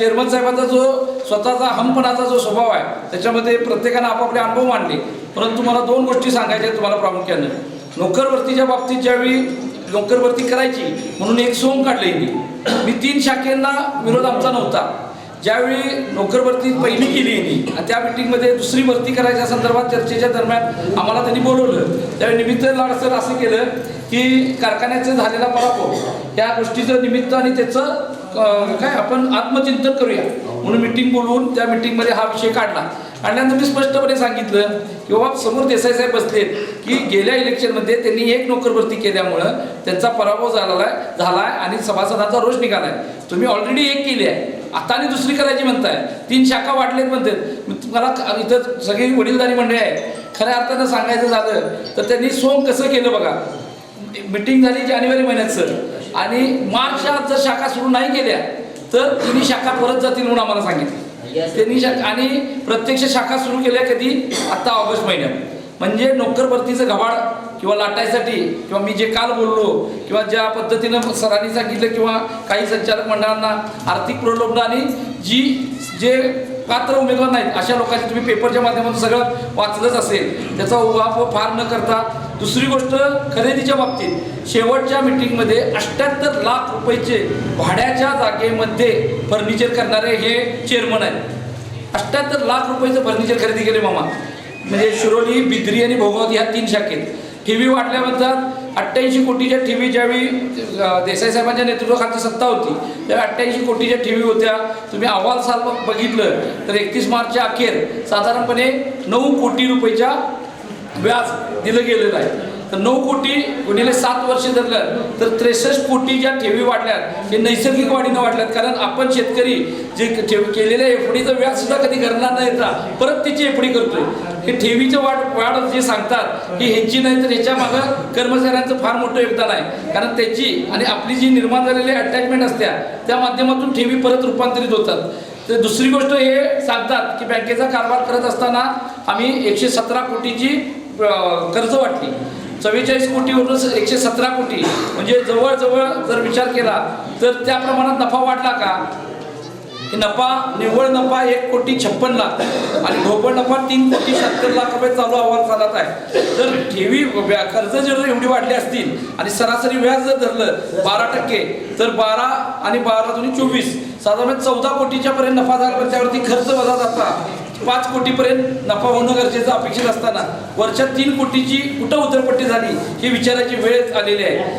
Chairman साहेबांचा जो स्वतःचा हमपणाचा जो स्वभाव आहे त्याच्यामध्ये प्रत्येकानं आपापले अनुभव मांडले. परंतु मला दोन गोष्टी सांगायच्या तुम्हाला प्रामुख्यानं. नोकरभरतीच्या बाबतीत ज्यावेळी नोकरभरती करायची म्हणून एक सोंग काढले मी मी तीन शाखेंना विरोध आमचा नव्हता. ज्यावेळी नोकर भरती पहिली केली यांनी आणि त्या मिटिंगमध्ये दुसरी भरती करायच्या संदर्भात चर्चेच्या दरम्यान आम्हाला त्यांनी बोलवलं. त्यावेळी निमित्त लाड सर असं केलं की कारखान्याचा झालेला पराभव या गोष्टीचं निमित्त आणि त्याचं काय आपण आत्मचिंतन करूया. म्हणून मिटिंग बोलवून त्या मिटिंगमध्ये हा विषय काढला. आणल्यानंतर मी स्पष्टपणे सांगितलं की बाबा समोर देसाई साहेब बसलेत की गेल्या इलेक्शनमध्ये त्यांनी एक नोकर भरती केल्यामुळं त्यांचा पराभव झालेला आहे झाला आहे आणि सभासदांचा रोष निघाला आहे तुम्ही ऑलरेडी एक केली आहे. आता आणि दुसरी करायची म्हणताय. तीन शाखा वाढलेत म्हणतात. तुम्हाला इथं सगळी वडीलधारी मंडळी आहे खऱ्या अर्थानं सांगायचं झालं तर त्यांनी सोंग कसं केलं बघा. मिटिंग झाली जानेवारी महिन्यात सर आणि मार्चात जर शाखा सुरू नाही केल्या तर तिन्ही शाखा परत जातील म्हणून आम्हाला सांगितलं. त्यांनी शाखा आणि प्रत्यक्ष शाखा सुरू केल्या कधी? आता ऑगस्ट महिन्यात. म्हणजे नोकर भरतीचं घबाड किंवा लाटायसाठी किंवा मी जे काल बोललो किंवा ज्या पद्धतीनं सरांनी सांगितलं किंवा काही संचालक मंडळांना आर्थिक प्रलोभन आणि जी जे पात्र उमेदवार नाहीत. अशा लोकांचे तुम्ही पेपरच्या माध्यमातून सगळं वाचलंच असेल. त्याचा उहापोह फार न करता दुसरी गोष्ट खरेदीच्या बाबतीत शेवटच्या मिटिंगमध्ये अठ्ठ्याहत्तर लाख रुपयेचे भाड्याच्या जागेमध्ये फर्निचर करणारे हे चेअरमन आहेत. अठ्ठ्याहत्तर लाख रुपयेचं फर्निचर खरेदी केले मामा. म्हणजे शिरोली बिद्री आणि भोगावती ह्या तीन शाखेत. ठेवी वाढल्यानंतर अठ्ठ्याऐंशी कोटीच्या ठेवी ज्यावेळी देसाई साहेबांच्या नेतृत्वाखालची सत्ता होती त्यावेळी अठ्ठ्याऐंशी कोटीच्या ठेवी होत्या. तुम्ही अहवाल साल बघितलं तर एकतीस मार्चच्या अखेर साधारणपणे नऊ कोटी रुपयेच्या व्याज दिलं गेलेलं आहे. तर नऊ कोटी गुणिले सात वर्ष धरलं तर त्रेसष्ट कोटी ज्या ठेवी वाढल्यात हे नैसर्गिक वाढीनं वाढल्यात. कारण आपण शेतकरी जे ठेव केलेल्या एफडीचं व्याज सुद्धा कधी करणार नाही येता परत त्याची एफडी करतोय. हे ठेवीचं वाढ वाढ जे सांगतात ही ह्यांची नाही तर ह्याच्या मागं कर्मचाऱ्यांचं फार मोठं योगदान आहे. कारण त्याची आणि आपली जी निर्माण झालेली अटॅचमेंट असत्या त्या माध्यमातून ठेवी परत रूपांतरित होतात. तर दुसरी गोष्ट हे सांगतात की बँकेचा कारभार करत असताना आम्ही एकशे सतरा कोटीची कर्ज वाटली. चव्वेचाळीस कोटीवरून एकशे सतरा कोटी. म्हणजे जवळजवळ जर विचार केला तर त्या प्रमाणात नफा वाढला का? नफा निव्वळ नफा एक कोटी छप्पन लाख. आणि ढोबळ नफा तीन कोटी सत्तर लाख रुपये चालू अहवाल चालत आहे. तर ठेवी व्या- कर्ज जर एवढी वाढली असतील आणि सरासरी व्याज जर धरलं बारा टक्के तर बारा आणि बारा दोन्ही चोवीस साधारण चौदा कोटीच्या पर्यंत नफा झाला त्यावरती खर्च वजा जाता पाच कोटीपर्यंत नफा होणं गरजेचं अपेक्षित असताना वर्षात तीन कोटीची कुठं उतरपट्टी झाली ही विचाराची वेळ आलेली आहे.